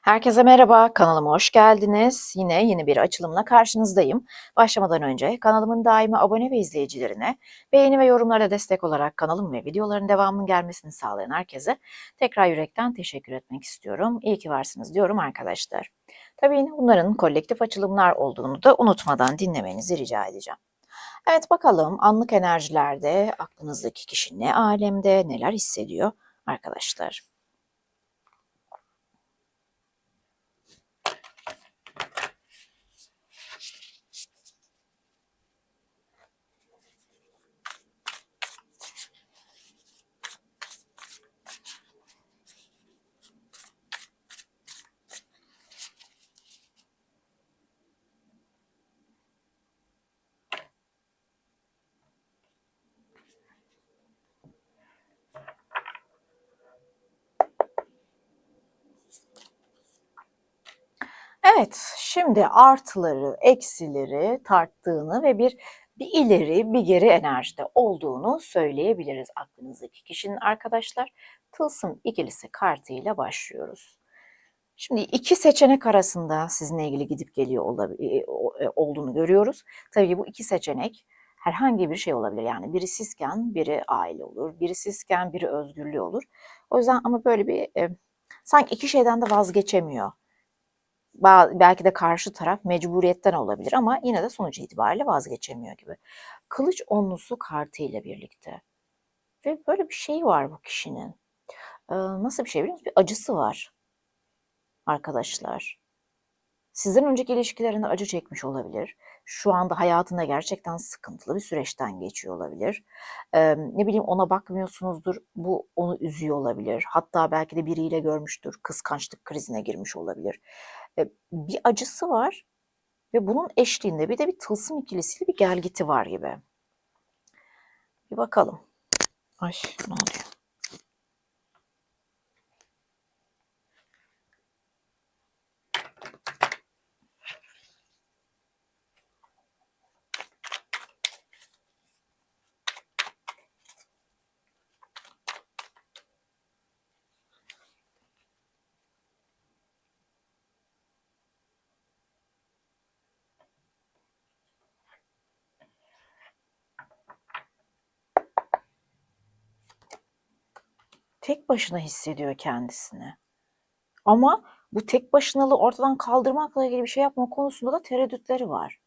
Herkese merhaba, kanalıma hoş geldiniz. Yine yeni bir açılımla karşınızdayım. Başlamadan önce kanalımın daimi abone ve izleyicilerine beğeni ve yorumlara destek olarak kanalım ve videoların devamının gelmesini sağlayan herkese tekrar yürekten teşekkür etmek istiyorum. İyi ki varsınız diyorum arkadaşlar. Tabii yine bunların kolektif açılımlar olduğunu da unutmadan dinlemenizi rica edeceğim. Evet bakalım anlık enerjilerde aklınızdaki kişi ne alemde, neler hissediyor arkadaşlar. Evet, şimdi artıları, eksileri tarttığını ve bir bir ileri, bir geri enerjide olduğunu söyleyebiliriz aklınızdaki kişinin arkadaşlar. Tılsım ikilisi kartıyla başlıyoruz. Şimdi iki seçenek arasında sizinle ilgili gidip geliyor e, e, olduğunu görüyoruz. Tabii bu iki seçenek herhangi bir şey olabilir. Yani biri sizken biri aile olur, biri sizken biri özgürlüğü olur. O yüzden ama böyle bir e, sanki iki şeyden de vazgeçemiyor belki de karşı taraf mecburiyetten olabilir ama yine de sonuç itibariyle vazgeçemiyor gibi. Kılıç onlusu kartı ile birlikte. Ve böyle bir şey var bu kişinin. Ee, nasıl bir şey biliyor musunuz? Bir acısı var arkadaşlar. Sizden önceki ilişkilerinde acı çekmiş olabilir. Şu anda hayatında gerçekten sıkıntılı bir süreçten geçiyor olabilir. Ee, ne bileyim ona bakmıyorsunuzdur. Bu onu üzüyor olabilir. Hatta belki de biriyle görmüştür. Kıskançlık krizine girmiş olabilir. Ee, bir acısı var ve bunun eşliğinde bir de bir tılsım ikilisiyle bir gelgiti var gibi. Bir bakalım. Ay ne oluyor? tek başına hissediyor kendisini. Ama bu tek başınalığı ortadan kaldırmakla ilgili bir şey yapma konusunda da tereddütleri var.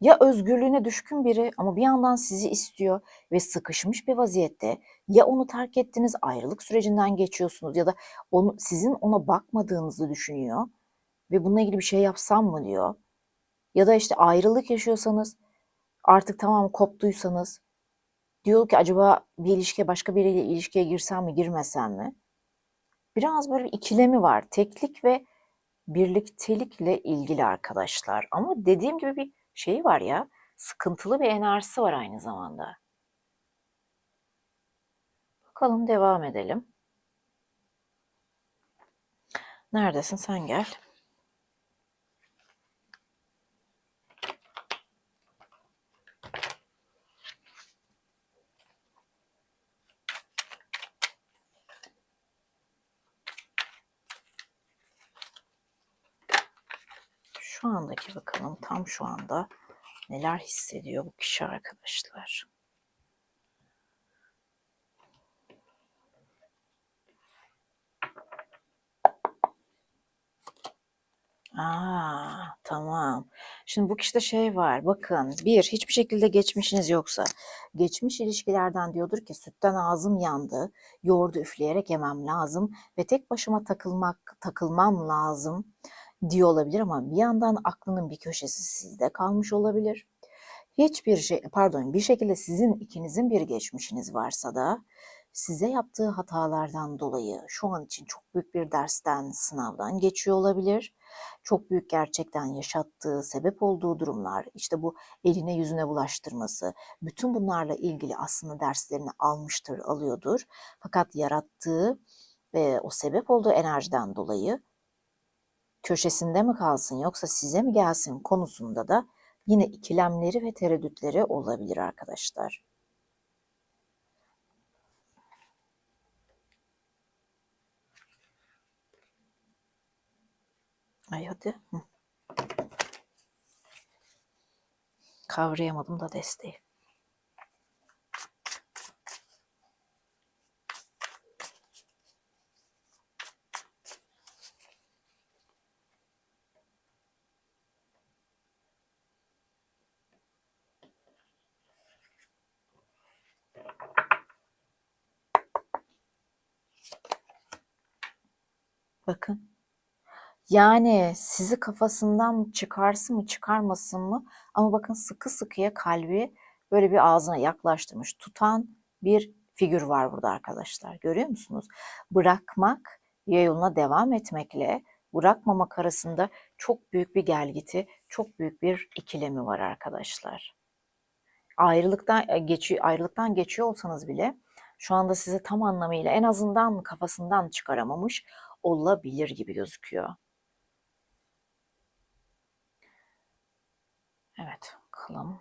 Ya özgürlüğüne düşkün biri ama bir yandan sizi istiyor ve sıkışmış bir vaziyette ya onu terk ettiniz, ayrılık sürecinden geçiyorsunuz ya da onu sizin ona bakmadığınızı düşünüyor ve bununla ilgili bir şey yapsam mı diyor. Ya da işte ayrılık yaşıyorsanız artık tamam koptuysanız diyor ki acaba bir ilişkiye başka biriyle ilişkiye girsem mi girmesem mi? Biraz böyle ikilemi var. Teklik ve birliktelikle ilgili arkadaşlar. Ama dediğim gibi bir şey var ya, sıkıntılı bir enerjisi var aynı zamanda. Bakalım devam edelim. Neredesin sen gel. Şu andaki bakalım tam şu anda neler hissediyor bu kişi arkadaşlar. Aa, tamam. Şimdi bu kişide şey var. Bakın, bir hiçbir şekilde geçmişiniz yoksa, geçmiş ilişkilerden diyordur ki sütten ağzım yandı, yoğurdu üfleyerek yemem lazım ve tek başıma takılmak takılmam lazım diyor olabilir ama bir yandan aklının bir köşesi sizde kalmış olabilir. Hiçbir şey, pardon, bir şekilde sizin ikinizin bir geçmişiniz varsa da size yaptığı hatalardan dolayı şu an için çok büyük bir dersten, sınavdan geçiyor olabilir. Çok büyük gerçekten yaşattığı, sebep olduğu durumlar, işte bu eline yüzüne bulaştırması, bütün bunlarla ilgili aslında derslerini almıştır, alıyordur. Fakat yarattığı ve o sebep olduğu enerjiden dolayı köşesinde mi kalsın yoksa size mi gelsin konusunda da yine ikilemleri ve tereddütleri olabilir arkadaşlar. Ay hadi. Kavrayamadım da desteği. Bakın. Yani sizi kafasından çıkarsın mı çıkarmasın mı ama bakın sıkı sıkıya kalbi böyle bir ağzına yaklaştırmış tutan bir figür var burada arkadaşlar. Görüyor musunuz? Bırakmak ya yoluna devam etmekle bırakmamak arasında çok büyük bir gelgiti, çok büyük bir ikilemi var arkadaşlar. Ayrılıktan geçiyor, ayrılıktan geçiyor olsanız bile şu anda sizi tam anlamıyla en azından kafasından çıkaramamış olabilir gibi gözüküyor. Evet, bakalım.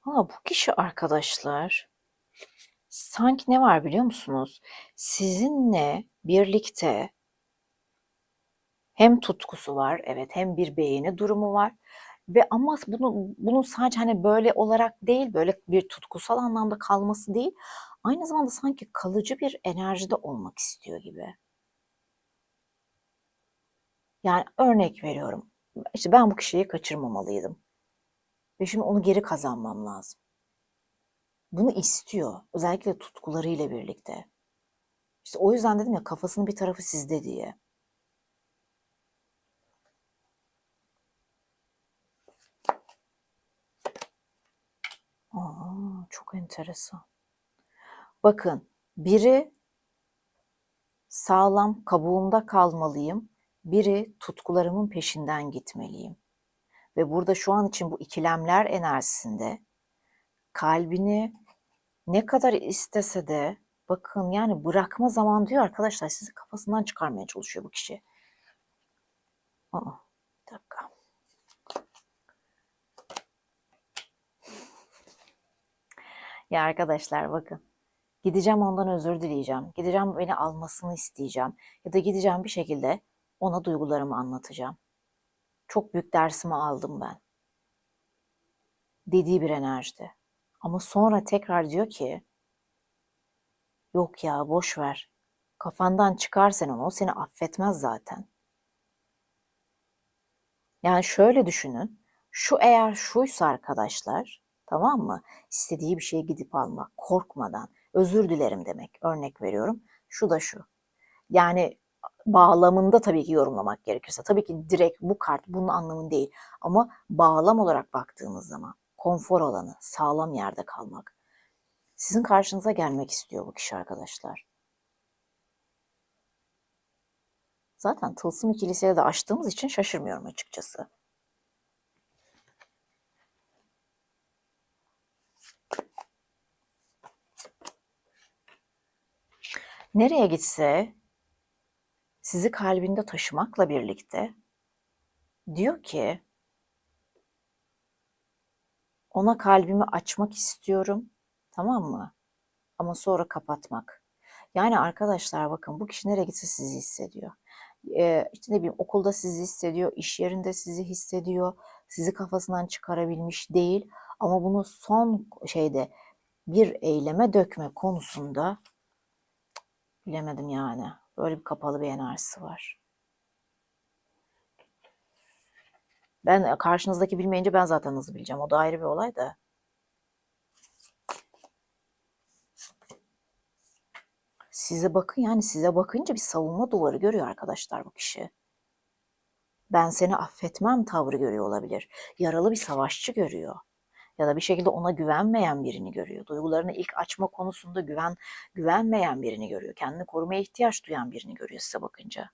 Ha, bu kişi arkadaşlar sanki ne var biliyor musunuz? Sizinle birlikte hem tutkusu var, evet hem bir beğeni durumu var ve ama bunu bunun sadece hani böyle olarak değil, böyle bir tutkusal anlamda kalması değil, aynı zamanda sanki kalıcı bir enerjide olmak istiyor gibi. Yani örnek veriyorum. İşte ben bu kişiyi kaçırmamalıydım. Ve şimdi onu geri kazanmam lazım. Bunu istiyor. Özellikle tutkularıyla birlikte. İşte o yüzden dedim ya kafasının bir tarafı sizde diye. Aa, çok enteresan. Bakın biri sağlam kabuğumda kalmalıyım. Biri tutkularımın peşinden gitmeliyim. Ve burada şu an için bu ikilemler enerjisinde kalbini ne kadar istese de bakın yani bırakma zaman diyor arkadaşlar sizi kafasından çıkarmaya çalışıyor bu kişi. Aa, bir dakika. Ya arkadaşlar bakın. Gideceğim ondan özür dileyeceğim. Gideceğim beni almasını isteyeceğim. Ya da gideceğim bir şekilde ona duygularımı anlatacağım. Çok büyük dersimi aldım ben. Dediği bir enerjide. Ama sonra tekrar diyor ki yok ya boş ver. Kafandan çıkar sen onu. O seni affetmez zaten. Yani şöyle düşünün. Şu eğer şuysa arkadaşlar tamam mı? İstediği bir şeye gidip almak korkmadan özür dilerim demek. Örnek veriyorum. Şu da şu. Yani bağlamında tabii ki yorumlamak gerekirse. Tabii ki direkt bu kart bunun anlamı değil. Ama bağlam olarak baktığımız zaman konfor alanı, sağlam yerde kalmak. Sizin karşınıza gelmek istiyor bu kişi arkadaşlar. Zaten tılsım ikilisiyle de açtığımız için şaşırmıyorum açıkçası. Nereye gitse sizi kalbinde taşımakla birlikte diyor ki ona kalbimi açmak istiyorum. Tamam mı? Ama sonra kapatmak. Yani arkadaşlar bakın bu kişi nereye gitse sizi hissediyor. Ee, işte ne bileyim okulda sizi hissediyor, iş yerinde sizi hissediyor. Sizi kafasından çıkarabilmiş değil. Ama bunu son şeyde bir eyleme dökme konusunda bilemedim yani. Böyle bir kapalı bir enerjisi var. Ben karşınızdaki bilmeyince ben zaten hızlı bileceğim. O da ayrı bir olay da. Size bakın yani size bakınca bir savunma duvarı görüyor arkadaşlar bu kişi. Ben seni affetmem tavrı görüyor olabilir. Yaralı bir savaşçı görüyor. Ya da bir şekilde ona güvenmeyen birini görüyor. Duygularını ilk açma konusunda güven güvenmeyen birini görüyor. Kendini korumaya ihtiyaç duyan birini görüyor size bakınca.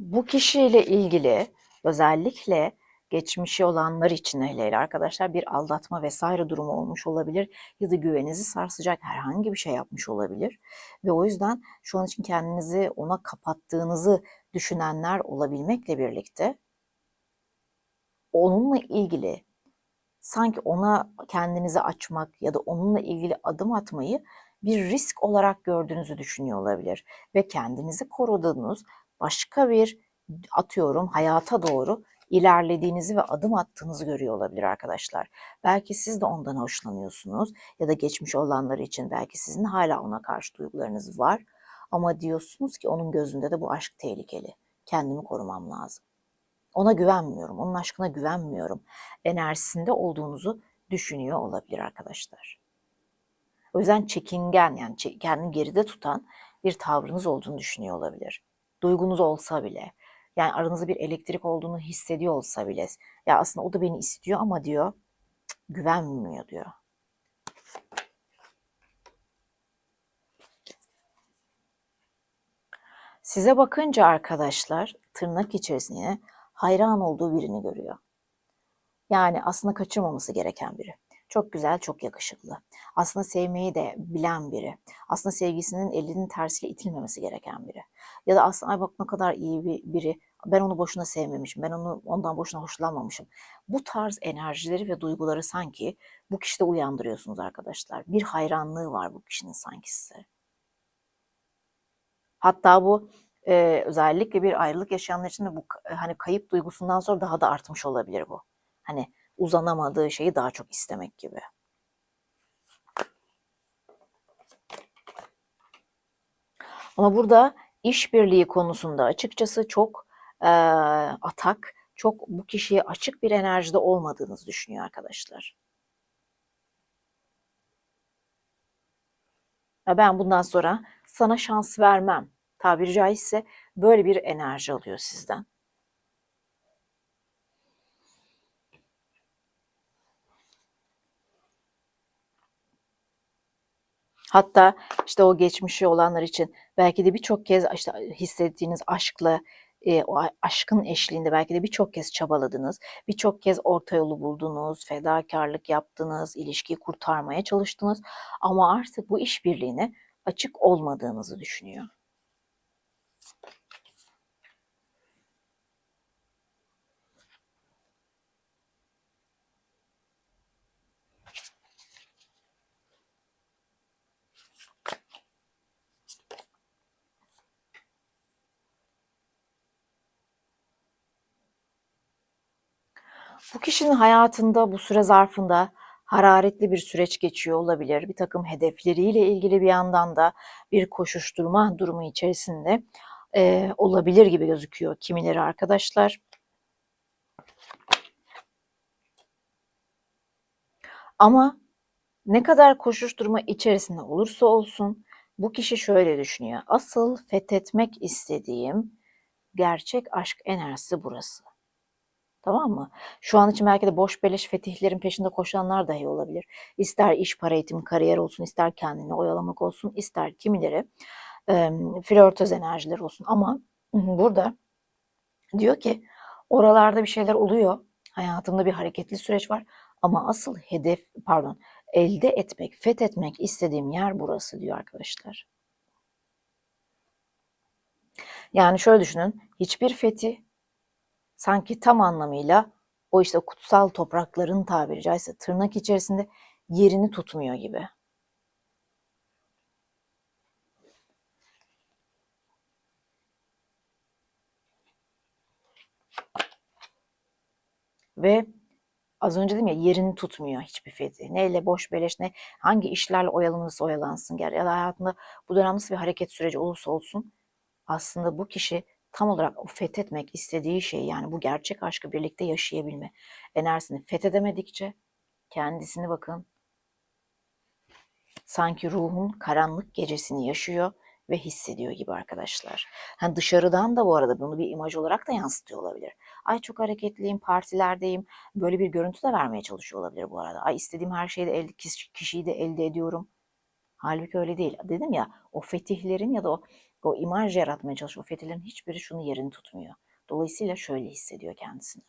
Bu kişiyle ilgili özellikle geçmişi olanlar için hele hele arkadaşlar bir aldatma vesaire durumu olmuş olabilir ya da güveninizi sarsacak herhangi bir şey yapmış olabilir ve o yüzden şu an için kendinizi ona kapattığınızı düşünenler olabilmekle birlikte onunla ilgili sanki ona kendinizi açmak ya da onunla ilgili adım atmayı bir risk olarak gördüğünüzü düşünüyor olabilir ve kendinizi koruduğunuz başka bir atıyorum hayata doğru ilerlediğinizi ve adım attığınızı görüyor olabilir arkadaşlar. Belki siz de ondan hoşlanıyorsunuz ya da geçmiş olanlar için belki sizin hala ona karşı duygularınız var ama diyorsunuz ki onun gözünde de bu aşk tehlikeli. Kendimi korumam lazım. Ona güvenmiyorum, onun aşkına güvenmiyorum. Enerjisinde olduğunuzu düşünüyor olabilir arkadaşlar. O yüzden çekingen yani kendini geride tutan bir tavrınız olduğunu düşünüyor olabilir. Duygunuz olsa bile. Yani aranızda bir elektrik olduğunu hissediyor olsa bile. Ya aslında o da beni istiyor ama diyor güvenmiyor diyor. Size bakınca arkadaşlar tırnak içerisine hayran olduğu birini görüyor. Yani aslında kaçırmaması gereken biri. Çok güzel, çok yakışıklı. Aslında sevmeyi de bilen biri. Aslında sevgisinin elinin tersiyle itilmemesi gereken biri. Ya da aslında ay bak ne kadar iyi bir biri. Ben onu boşuna sevmemişim. Ben onu ondan boşuna hoşlanmamışım. Bu tarz enerjileri ve duyguları sanki bu kişide uyandırıyorsunuz arkadaşlar. Bir hayranlığı var bu kişinin sanki size. Hatta bu e, özellikle bir ayrılık yaşayanlar için de bu hani kayıp duygusundan sonra daha da artmış olabilir bu. Hani uzanamadığı şeyi daha çok istemek gibi. Ama burada işbirliği konusunda açıkçası çok e, atak, çok bu kişiye açık bir enerjide olmadığınızı düşünüyor arkadaşlar. Ben bundan sonra sana şans vermem. Tabiri caizse böyle bir enerji alıyor sizden. Hatta işte o geçmişi olanlar için belki de birçok kez işte hissettiğiniz aşkla e, o aşkın eşliğinde belki de birçok kez çabaladınız, birçok kez orta yolu buldunuz, fedakarlık yaptınız, ilişkiyi kurtarmaya çalıştınız ama artık bu işbirliğine açık olmadığınızı düşünüyor. Bu kişinin hayatında bu süre zarfında hararetli bir süreç geçiyor olabilir. Bir takım hedefleriyle ilgili bir yandan da bir koşuşturma durumu içerisinde e, olabilir gibi gözüküyor kimileri arkadaşlar. Ama ne kadar koşuşturma içerisinde olursa olsun bu kişi şöyle düşünüyor. Asıl fethetmek istediğim gerçek aşk enerjisi burası. Tamam mı? Şu an için belki de boş beleş fetihlerin peşinde koşanlar dahi olabilir. İster iş, para, eğitim, kariyer olsun, ister kendini oyalamak olsun, ister kimileri e, flörtöz enerjiler olsun. Ama burada diyor ki oralarda bir şeyler oluyor. Hayatımda bir hareketli süreç var. Ama asıl hedef, pardon, elde etmek, fethetmek istediğim yer burası diyor arkadaşlar. Yani şöyle düşünün, hiçbir fethi sanki tam anlamıyla o işte kutsal toprakların tabiri caizse tırnak içerisinde yerini tutmuyor gibi. Ve az önce dedim ya yerini tutmuyor hiçbir fethi. Neyle boş beleş ne hangi işlerle oyalanırsa oyalansın ya da hayatında bu dönem nasıl bir hareket süreci olursa olsun aslında bu kişi tam olarak o fethetmek istediği şeyi yani bu gerçek aşkı birlikte yaşayabilme enerjisini fethedemedikçe kendisini bakın sanki ruhun karanlık gecesini yaşıyor ve hissediyor gibi arkadaşlar. Hani dışarıdan da bu arada bunu bir imaj olarak da yansıtıyor olabilir. Ay çok hareketliyim, partilerdeyim. Böyle bir görüntü de vermeye çalışıyor olabilir bu arada. Ay istediğim her şeyi de elde, kişiyi de elde ediyorum. Halbuki öyle değil. Dedim ya o fetihlerin ya da o, o imaj yaratmaya çalışan o fetihlerin hiçbiri şunu yerini tutmuyor. Dolayısıyla şöyle hissediyor kendisini.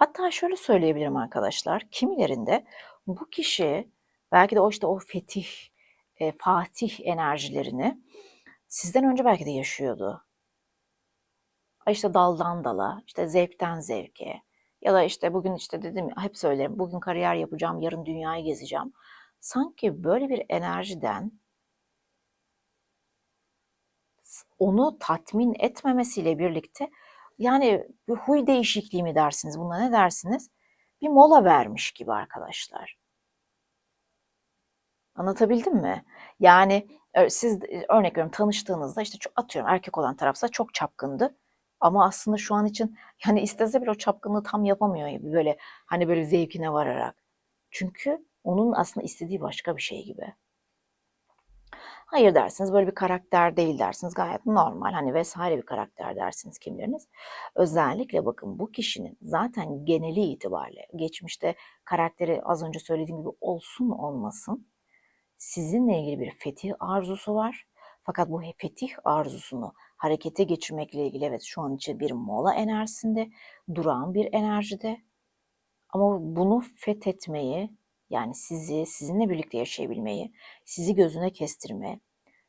Hatta şöyle söyleyebilirim arkadaşlar. Kimilerinde bu kişi belki de o işte o fetih, e, fatih enerjilerini sizden önce belki de yaşıyordu. İşte daldan dala, işte zevkten zevke ya da işte bugün işte dedim hep söylerim bugün kariyer yapacağım, yarın dünyayı gezeceğim. Sanki böyle bir enerjiden onu tatmin etmemesiyle birlikte yani bir huy değişikliği mi dersiniz buna ne dersiniz? Bir mola vermiş gibi arkadaşlar. Anlatabildim mi? Yani siz örnek veriyorum tanıştığınızda işte çok atıyorum erkek olan tarafsa çok çapkındı. Ama aslında şu an için yani istese bile o çapkınlığı tam yapamıyor gibi böyle hani böyle zevkine vararak. Çünkü onun aslında istediği başka bir şey gibi. Hayır dersiniz böyle bir karakter değil dersiniz gayet normal hani vesaire bir karakter dersiniz kimleriniz. Özellikle bakın bu kişinin zaten geneli itibariyle geçmişte karakteri az önce söylediğim gibi olsun olmasın sizinle ilgili bir fetih arzusu var. Fakat bu fetih arzusunu harekete geçirmekle ilgili evet şu an için bir mola enerjisinde, durağan bir enerjide. Ama bunu fethetmeyi yani sizi, sizinle birlikte yaşayabilmeyi, sizi gözüne kestirme,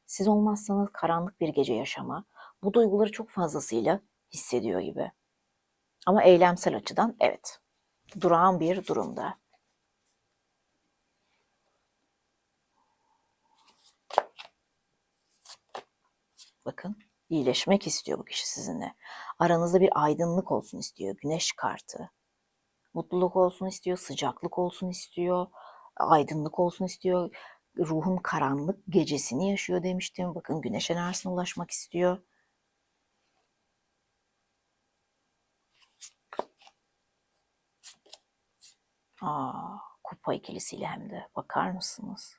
siz olmazsanız karanlık bir gece yaşama, bu duyguları çok fazlasıyla hissediyor gibi. Ama eylemsel açıdan evet, durağan bir durumda. Bakın iyileşmek istiyor bu kişi sizinle. Aranızda bir aydınlık olsun istiyor. Güneş kartı. Mutluluk olsun istiyor, sıcaklık olsun istiyor, aydınlık olsun istiyor. Ruhun karanlık gecesini yaşıyor demiştim. Bakın güneş enerjisine ulaşmak istiyor. Aa, kupa ikilisiyle hem de bakar mısınız?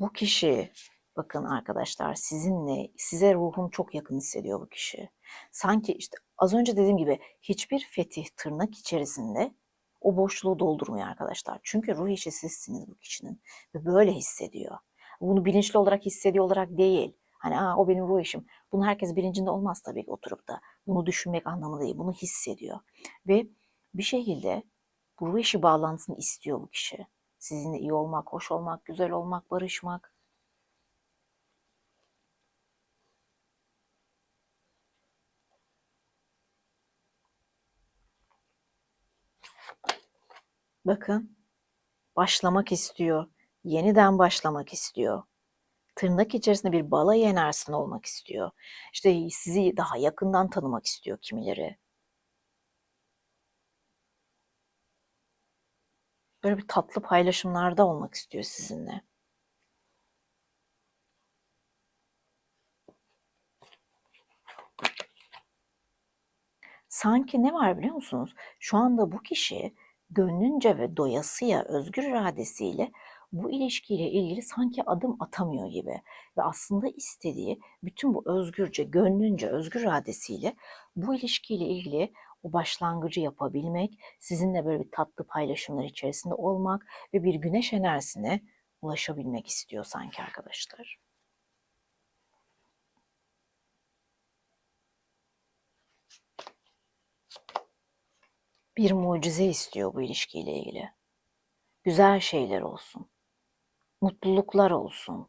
Bu kişi bakın arkadaşlar sizinle size ruhun çok yakın hissediyor bu kişi. Sanki işte az önce dediğim gibi hiçbir fetih tırnak içerisinde o boşluğu doldurmuyor arkadaşlar. Çünkü ruh işi sizsiniz bu kişinin ve böyle hissediyor. Bunu bilinçli olarak hissediyor olarak değil. Hani Aa, o benim ruh işim. Bunu herkes bilincinde olmaz tabii ki oturup da. Bunu düşünmek anlamı değil. Bunu hissediyor. Ve bir şekilde bu ruh işi bağlantısını istiyor bu kişi. Sizinle iyi olmak, hoş olmak, güzel olmak, barışmak. Bakın başlamak istiyor. Yeniden başlamak istiyor. Tırnak içerisinde bir balayı enerjisinde olmak istiyor. İşte sizi daha yakından tanımak istiyor kimileri. Böyle bir tatlı paylaşımlarda olmak istiyor sizinle. Sanki ne var biliyor musunuz? Şu anda bu kişi gönlünce ve doyasıya, özgür iradesiyle bu ilişkiyle ilgili sanki adım atamıyor gibi. Ve aslında istediği bütün bu özgürce, gönlünce, özgür iradesiyle bu ilişkiyle ilgili o başlangıcı yapabilmek, sizinle böyle bir tatlı paylaşımlar içerisinde olmak ve bir güneş enerjisine ulaşabilmek istiyor sanki arkadaşlar. Bir mucize istiyor bu ilişkiyle ilgili. Güzel şeyler olsun. Mutluluklar olsun.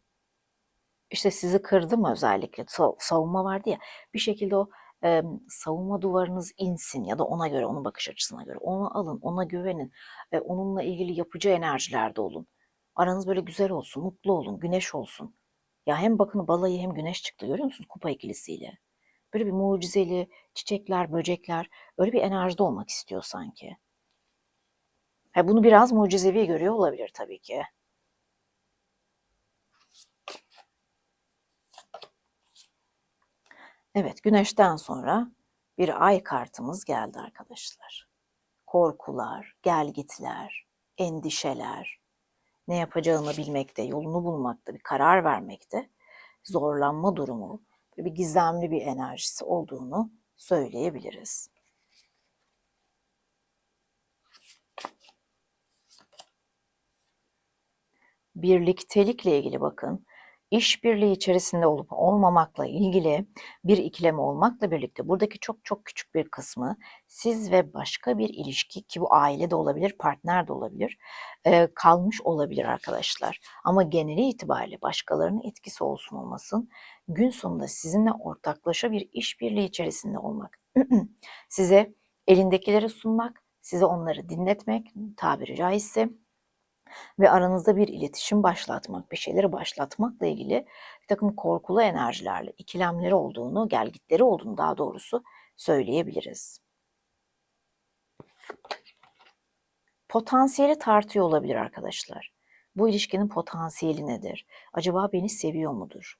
İşte sizi kırdı mı özellikle savunma vardı ya bir şekilde o e, savunma duvarınız insin ya da ona göre onun bakış açısına göre onu alın ona güvenin e, onunla ilgili yapıcı enerjilerde olun aranız böyle güzel olsun mutlu olun güneş olsun ya hem bakın balayı hem güneş çıktı görüyor musunuz kupa ikilisiyle Böyle bir mucizeli çiçekler, böcekler öyle bir enerjide olmak istiyor sanki. Ha, bunu biraz mucizevi görüyor olabilir tabii ki. Evet, güneşten sonra bir ay kartımız geldi arkadaşlar. Korkular, gelgitler, endişeler, ne yapacağını bilmekte, yolunu bulmakta, bir karar vermekte, zorlanma durumu, bir gizemli bir enerjisi olduğunu söyleyebiliriz. birliktelikle ilgili bakın. İşbirliği içerisinde olup olmamakla ilgili bir ikilem olmakla birlikte buradaki çok çok küçük bir kısmı siz ve başka bir ilişki ki bu aile de olabilir, partner de olabilir, e, kalmış olabilir arkadaşlar. Ama geneli itibariyle başkalarının etkisi olsun olmasın gün sonunda sizinle ortaklaşa bir işbirliği içerisinde olmak, size elindekileri sunmak, size onları dinletmek tabiri caizse ve aranızda bir iletişim başlatmak, bir şeyleri başlatmakla ilgili bir takım korkulu enerjilerle ikilemleri olduğunu, gelgitleri olduğunu daha doğrusu söyleyebiliriz. Potansiyeli tartıyor olabilir arkadaşlar. Bu ilişkinin potansiyeli nedir? Acaba beni seviyor mudur?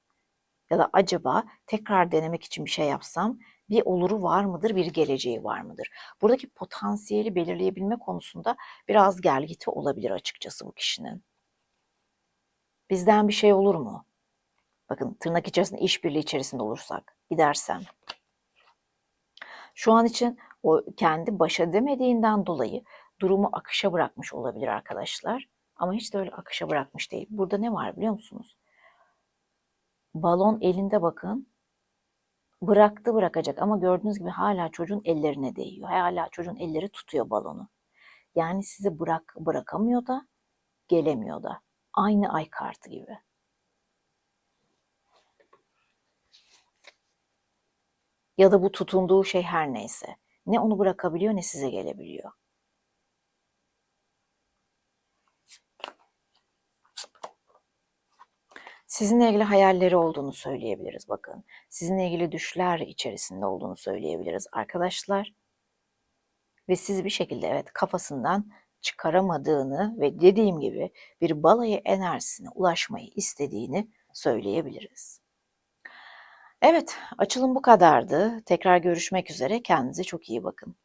Ya da acaba tekrar denemek için bir şey yapsam bir oluru var mıdır, bir geleceği var mıdır? Buradaki potansiyeli belirleyebilme konusunda biraz gelgiti olabilir açıkçası bu kişinin. Bizden bir şey olur mu? Bakın tırnak içerisinde işbirliği içerisinde olursak, gidersem. Şu an için o kendi baş edemediğinden dolayı durumu akışa bırakmış olabilir arkadaşlar. Ama hiç de öyle akışa bırakmış değil. Burada ne var biliyor musunuz? Balon elinde bakın bıraktı bırakacak ama gördüğünüz gibi hala çocuğun ellerine değiyor. Hala çocuğun elleri tutuyor balonu. Yani sizi bırak bırakamıyor da gelemiyor da. Aynı ay kartı gibi. Ya da bu tutunduğu şey her neyse. Ne onu bırakabiliyor ne size gelebiliyor. Sizinle ilgili hayalleri olduğunu söyleyebiliriz bakın. Sizinle ilgili düşler içerisinde olduğunu söyleyebiliriz arkadaşlar. Ve siz bir şekilde evet kafasından çıkaramadığını ve dediğim gibi bir balayı enerjisine ulaşmayı istediğini söyleyebiliriz. Evet, açılım bu kadardı. Tekrar görüşmek üzere. Kendinize çok iyi bakın.